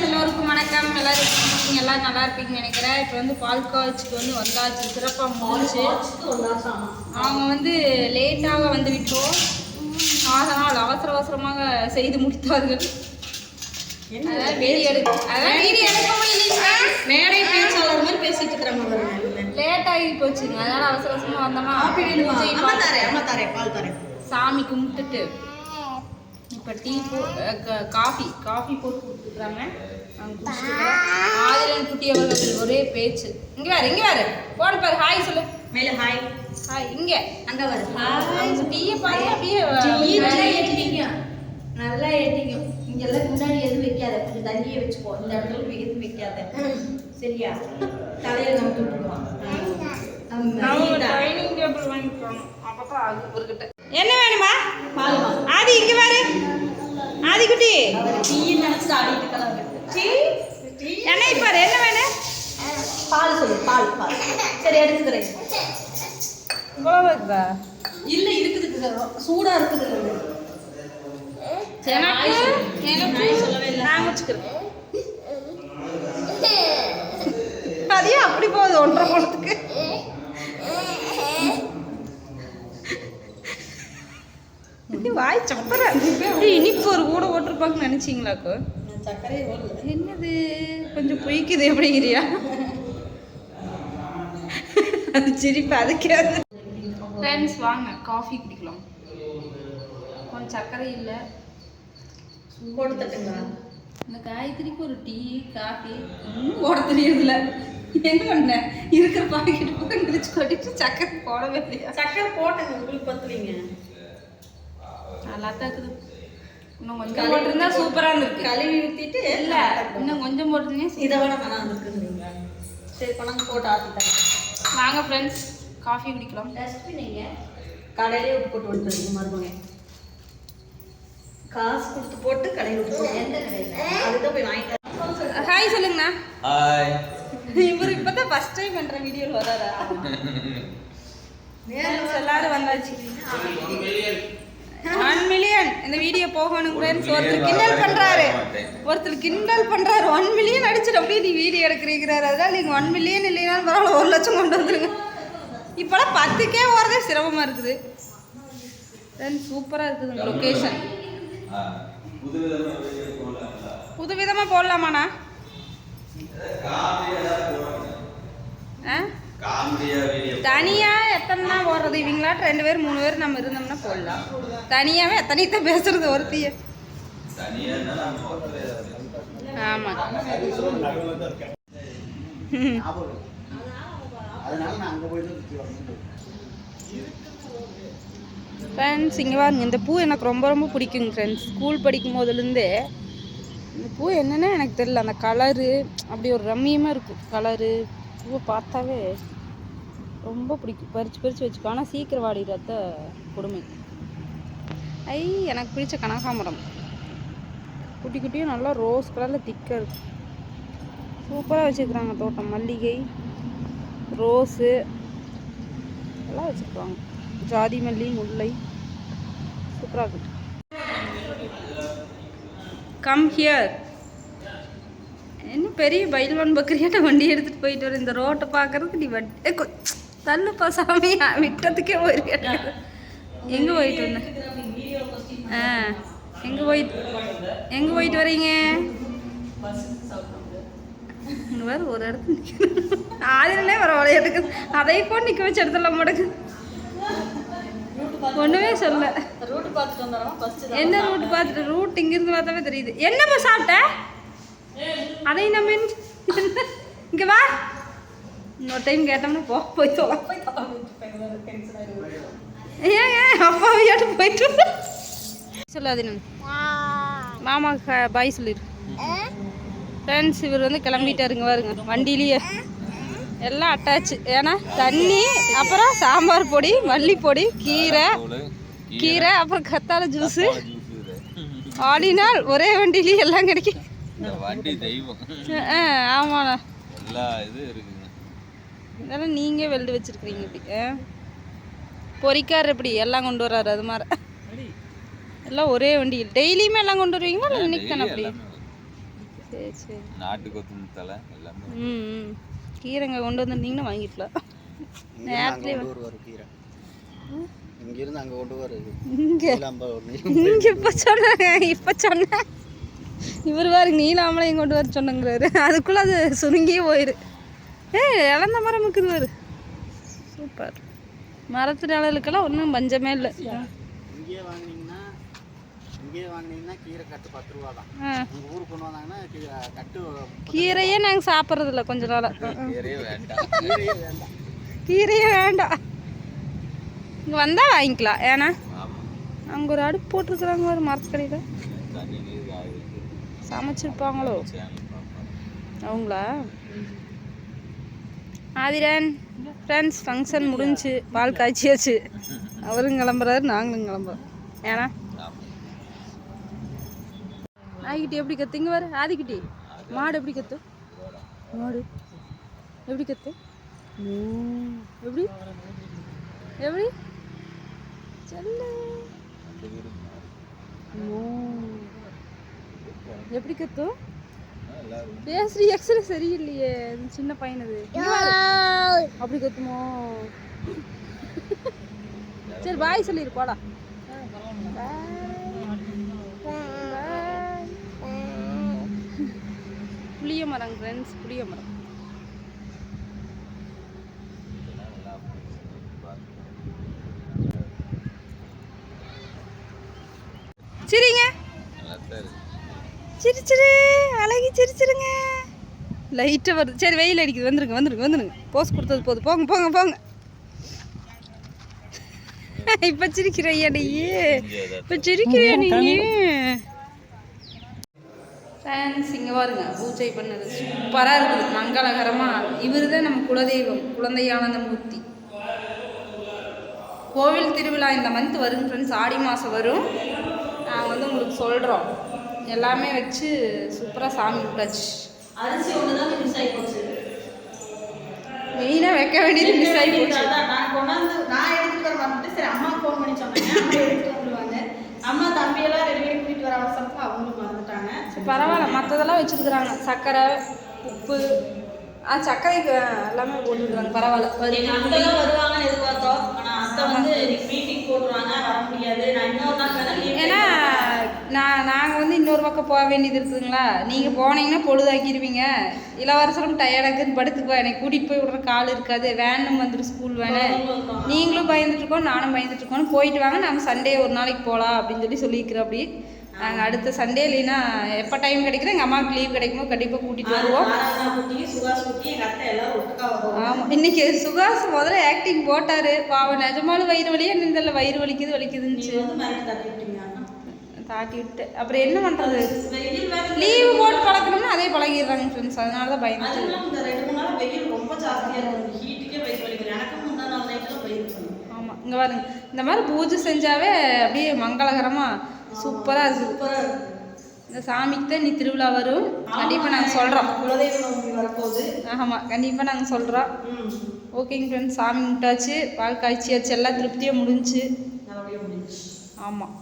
Friends எல்லோருக்கும் வணக்கம். எல்லாரும் இருக்கீங்க? எல்லாம் நல்லா இருப்பீங்கன்னு நினைக்கிறேன். இப்போ வந்து பால் காய்ச்சிக்கு வந்து வந்தாச்சு. சிறப்பாக முடிச்சு அவங்க வந்து லேட்டாக வந்து விட்டோம். அதனால் அவசர அவசரமாக செய்து முடித்தார்கள். அதான் வீடியோ எடுக்க அதான் வீடியோ எடுக்க முடியல மேடை பேச்சாளர் மாதிரி பேசிட்டு இருக்கிறாங்க பாருங்க. லேட் ஆகி போச்சுங்க. அதனால அவசர அவசரமாக வந்தோமா அம்மா தரேன் அம்மா தரேன் பால் தரேன். சாமி கும்பிட்டுட்டு. இப்போ டீ போ காஃபி காஃபி போட்டு ஆதிரன் குட்டி அவர்கள் ஒரே பேச்சு. இங்கே வேறு இங்கே வேறு போன பாரு ஹாய் சொல்லு. மேல ஹாய் ஹாய் இங்கே. அங்க வரு ஹாய் டீயை பாரு அப்படியே டீ ஏத்திட்டீங்க. நல்லா ஏற்றிங்க இங்கெல்லாம் முன்னாடி எதுவும் வைக்காத? கொஞ்சம் தண்ணியே வச்சுக்கோ. இந்த இடத்துல எதுவும் வைக்காத. சரியா? தலையில நம்ம ஒருக்கிட்ட என்ன வேணுமா? ஆதி இங்கே பாரு. ஆதி குட்டி அவர் டீ நினைச்சிட்டு ஆடிட்டு இருக்காங்க டீ? டீ? என்ன பாரு என்ன வேணும்? பால் சொல்லு பால் பால். சரி எடுத்துக்கிறேன். இவ்வளோ இருக்குதா இல்ல இருக்குது சூடா இருக்குது. அதையே அப்படி போகுது ஒன்றரை குளத்துக்கு இது வாய் சப்பர இனிப்பு ஒரு கூட ஓட்டிருப்பாங்கன்னு நினைச்சீங்களாக்கோ என்னது? கொஞ்சம் பொய்க்குது எப்படிங்கிறியா அது சிரிப்பு அதுக்கே ஃப்ரெண்ட்ஸ் வாங்க. காஃபி குடிக்கலாம். கொஞ்சம் சர்க்கரை இல்லை. போட்டு தட்டுங்களா? இந்த காயத்ரிக்கு ஒரு டீ காஃபி ஒன்றும் போட தெரியறதில்ல. என்ன பண்ண இருக்கிற பாக்கெட் கிழிச்சு கொட்டிட்டு சக்கரை போடவே இல்லையா? சக்கரை போட்டேங்க உங்களுக்கு பத்துவீங்க. நல்லா தான் இருக்குது. இன்னும் கொஞ்சம் போட்டிருந்தா சூப்பராக இருந்திருக்கு. கழுவி ஊத்திட்டு இல்ல இன்னும் கொஞ்சம் போட்டிருந்தீங்க இதை விட நல்லா இருக்குதுங்களா சரி பணம் போட்டு ஆத்தி தரேன். வாங்க ஃப்ரெண்ட்ஸ் காஃபி குடிக்கலாம். டஸ்ட்பின் எங்க கடையிலே விட்டு போட்டு வந்துட்டு மருமகன். காசு கொடுத்து போட்டு கடையில் விட்டு போட்டு எந்த கடையில்? அதுதான் போய் வாங்கிட்டு ஹாய் சொல்லுங்கண்ணா. ஹாய் இவர் இப்பதான் ஃபர்ஸ்ட் டைம் பண்ற வீடியோல வராரா? Friends, எல்லாரும் வந்தாச்சு. ஒன் மில்லியன் இந்த வீடியோ போகணும் ஃப்ரெண்ட்ஸ் ஒருத்தர் கிண்டல் பண்றாரு. ஒருத்தர் கிண்டல் பண்றாரு. ஒன் மில்லியன் அடிச்சுட்டு அப்படியே நீ வீடியோ எடுக்கிறீங்கிறாரு. அதனால நீங்க ஒன் மில்லியன் இல்லைனாலும் பரவாயில்ல ஒரு லட்சம் கொண்டு வந்துருங்க. இப்போலாம் பத்துக்கே ஓரதே சிரமமா இருக்குது. ஃப்ரெண்ட்ஸ் சூப்பரா இருக்குதுங்க லொக்கேஷன் புது விதமா போடலாமாண்ணா? ஆ? காமெடியா வீடியோ தனியா எத்தனை தான் போடுறது இவங்களாட்ட ரெண்டு பேர் மூணு பேர் நம்ம இருந்தோம்னா போடலாம். தனியாகவே எத்தனை தான் பேசுறது ஒருத்திய. ஆமாம் ஃப்ரெண்ட்ஸ் இங்கே பாருங்க இந்த பூ எனக்கு ரொம்ப ரொம்ப பிடிக்குங்க ஃப்ரெண்ட்ஸ் ஸ்கூல் படிக்கும் போதுலேருந்தே இந்த பூ என்னென்னா எனக்கு தெரியல. அந்த கலரு அப்படி ஒரு ரம்மியமாக இருக்கும் கலரு பூவை பார்த்தாவே ரொம்ப பிடிக்கும். பறித்து பறித்து வச்சுக்கோ ஆனால் சீக்கிரம் வாடிடாத கொடுமை. ஐ எனக்கு பிடிச்ச கனகாமரம் குட்டி குட்டியும் நல்லா ரோஸ் கலரில் திக்காக இருக்கு. சூப்பராக வச்சுருக்குறாங்க தோட்டம். மல்லிகை ரோஸு எல்லாம் வச்சுருக்காங்க ஜாதி மல்லி முல்லை. சூப்பராக இருக்கு. கம் ஹியர் என்ன பெரிய பைல்வான் பக்கரியாட்ட வண்டி எடுத்துட்டு போயிட்டு வர? இந்த ரோட்டை பார்க்கறதுக்கு நீ வண்டி தள்ளுப்பா சாமி விட்டதுக்கே போயிருக்க எங்கே போயிட்டு வந்த? ஆ எங்கே போயிட்டு எங்கே போயிட்டு வரீங்க? இங்க பாரு ஒரு இடத்துல நிக்கணும். ஆதிரனே பரவாயில்ல எனக்கு அதை கூட நிற்க வச்சு இடத்துல முடக்கு. ஒன்றுமே சொல்ல. பார்த்துட்டு என்ன ரூட் பார்த்துட்டு ரூட் இங்கிருந்து பார்த்தாவே தெரியுது. என்னம்மா சாப்பிட்ட? அதை நம்ம இங்க வா. இன்னொரு டைம் கேட்டோம்னா போ போய் தொலை ஏன் ஏன் அப்பா விளையாட்டு போயிட்டு சொல்லாது மாமா பாய் சொல்லிடு ஃப்ரெண்ட்ஸ் இவர் வந்து கிளம்பிட்டாருங்க பாருங்க வண்டியிலேயே. எல்லாம் அட்டாச்சு ஏன்னா தண்ணி அப்புறம் சாம்பார் பொடி மல்லிப்பொடி கீரை. கீரை. அப்புறம் கத்தாழை ஜூஸு ஆடினால் ஒரே வண்டியிலேயே எல்லாம் கிடைக்கும். வண்டி தெய்வம். ஆ ஆமாண்ணா. எல்லா இது இருக்குங்க இதெல்லாம் நீங்கள் வெல்டு வச்சுருக்கிறீங்க இப்படி. பொறிக்கார் எப்படி எல்லாம் கொண்டு வர்றாரு அது மாதிரி. எல்லாம் ஒரே வண்டியில் டெய்லியுமே எல்லாம் கொண்டு வருவீங்களா? இல்லை இன்னைக்கு தானே அப்படி? சரி சரி. நாட்டு கொத்து தலை எல்லாமே ம் ம். கீரைங்க கொண்டு வந்திருந்தீங்கன்னா வாங்கிக்கலாம் வருவாரு கீரை. இங்கிருந்து அங்க கொண்டு வருவாரு இங்கே. இங்க இப்ப சொன்னாங்க இப்ப சொன்னேன். இவர் பாருங்க நீலாமலையும் கொண்டு வர சொன்னங்கிறாரு. அதுக்குள்ள அது சுருங்கியே போயிரு. ஏ இழந்த மரம் இருக்குது பாரு. சூப்பர். மரத்து நிழலுக்கெல்லாம் ஒன்றும் பஞ்சமே இல்லை. இங்கேயே வாங்குனீங்கன்னா இங்கேயே வாங்குனீங்கன்னா கீரை கட்டு பத்து ரூபா தான். ஆ. உங்க ஊருக்கு கொண்டு வந்தாங்கன்னா கீரை கட்டு கீரையே நாங்கள் சாப்பிட்றதில்ல கொஞ்ச நாளாக கீரையே வேண்டாம். கீரையே வேண்டாம். கீரையே வேண்டாம். இங்கே வந்தால் வாங்கிக்கலாம். ஏன்னா அங்கே ஒரு அடுப்பு போட்டிருக்குறாங்க ஒரு மரத்துக்கடையில் சமைச்சிருப்பாங்களோ? அவங்களா? ஆதிரன் ஃப்ரெண்ட்ஸ் ஃபங்க்ஷன் முடிஞ்சு பால் காய்ச்சியாச்சு. அவரும் கிளம்புறாரு நாங்களும் கிளம்புறோம். ஏன்னா? ஆமா நாய்க்குட்டி எப்படி கத்து? இங்கே வர ஆதிக்குட்டி. மாடு எப்படி கத்து? மாடு. எப்படி கத்து? எப்படி? எப்படி? செல்ல. எப்படி கத்தும்? பேசுறி எக்ஸ்ரே சரியில்லையே சின்ன பையனது. இங்க அப்படி கத்துமோ. சரி பாய் சொல்லிடு போடா புளிய மரம் ஃப்ரெண்ட்ஸ் புளிய மரம். சிரிச்சிருங்க. லைட்டாக வருது. சரி வெயில் அடிக்குது. வந்துருங்க வந்துருங்க வந்துருங்க. போஸ் கொடுத்தது போதும். போங்க போங்க போங்க. இப்போ சிரிக்கிறையா நீ? இப்போ சிரிக்கிறியா நீ? ஃபேன்ஸ் இங்கே பாருங்க. பூஜை பண்ணது சூப்பராக இருக்குது. மங்களகரமாக இவர் தான் நம்ம குலதெய்வம். குழந்தையானந்த மூர்த்தி. கோவில் திருவிழா இந்த மந்த் வரும் ஃப்ரெண்ட்ஸ் ஆடி மாதம் வரும். நாங்கள் வந்து உங்களுக்கு சொல்கிறோம் எல்லாமே வச்சு சூப்பராக சாமி விட்டாச்சு அரிசி ஒன்று தான் மிஸ் ஆகி போச்சு. மெயினாக வைக்க வேண்டியது மிஸ் ஆகி போச்சு. நான் கொண்டாந்து நான் எடுத்துட்டு வர மாட்டேன் சரி அம்மா ஃபோன் பண்ணி சொன்னாங்க. அம்மா எடுத்துட்டு வந்துருவாங்க. அம்மா தம்பியெல்லாம் ரெடி பண்ணி கூட்டிட்டு வர அவசரத்துக்கு அவங்களும் மறந்துட்டாங்க. சரி, பரவாயில்ல. மற்றதெல்லாம் வச்சுருக்குறாங்க. சர்க்கரை உப்பு. ஆ சர்க்கரைக்கு எல்லாமே போட்டுருக்குறாங்க. பரவாயில்ல. எங்க பருப்பு அத்தை தான் வருவாங்கன்னு எதிர்பார்த்தோம் ஆனா அத்தை வந்து மீட்டிங் போட்டுருவாங்க வர முடியாது நான் இன்னொரு நாள் வேணா leave ஏன்னா நான் நாங்கள் வந்து இன்னொரு பக்கம் போக வேண்டியது இருக்குதுங்களா? நீங்கள் போனீங்கன்னா பொழுதாக்கிடுவீங்க இளவரசரும் டயர்டாக்குன்னு படுத்துக்குவா என்னை கூட்டிகிட்டு போய் விடுற கால் இருக்காது. வேனும் வந்துடும் ஸ்கூல் வேனு. நீங்களும் பயந்துட்டு இருக்கோம் நானும் பயந்துட்டு இருக்கோம் போயிட்டு வாங்க. நம்ம சண்டே ஒரு நாளைக்கு போகலாம் அப்படின்னு சொல்லி சொல்லியிருக்கிறோம் அப்படி நாங்கள் அடுத்த சண்டே இல்லைன்னா எப்போ டைம் கிடைக்குதோ எங்கள் அம்மாவுக்கு லீவ் கிடைக்குமோ கண்டிப்பாக கூட்டிகிட்டு வருவோம். ஆமாம் இன்னைக்கு சுகாஸ் முதல்ல ஆக்டிங் போட்டார். பாவம் நிஜமாலும் வயிறு வலியே? நின்றல வயிறு வலிக்குது வலிக்குதுன்னு நீங்க வந்து மிரட்டி தட்டி விட்டீங்க தாட்டி விட்டு அப்புறம் என்ன பண்ணுறது லீவு போட்டு பழக்கணும்னா அதே பழகிடுறாங்க ஃப்ரெண்ட்ஸ் அதனால தான் பயந்து இந்த ரெண்டு மூணு நாள் வெயில் ரொம்ப ஜாஸ்தியா இருக்கு. ஹீட்டுக்கே வயிறு வலிக்குது எனக்கும் முந்தா நாள் வயிறு ஆமாம் இங்கே பாருங்க. இந்த மாதிரி பூஜை செஞ்சாவே அப்படியே மங்களகரமாக சூப்பராக இருக்குது இந்த சாமிக்கு தான் நீ திருவிழா வரும். கண்டிப்பாக நாங்கள் சொல்கிறோம் வரப்போகுது. ஆமாம் கண்டிப்பாக நாங்கள் சொல்கிறோம் ஓகேங்க ஃப்ரெண்ட்ஸ் சாமி முட்டாச்சு பால் காய்ச்சியாச்சு எல்லாம் திருப்தியாக முடிஞ்சு. ஆமாம்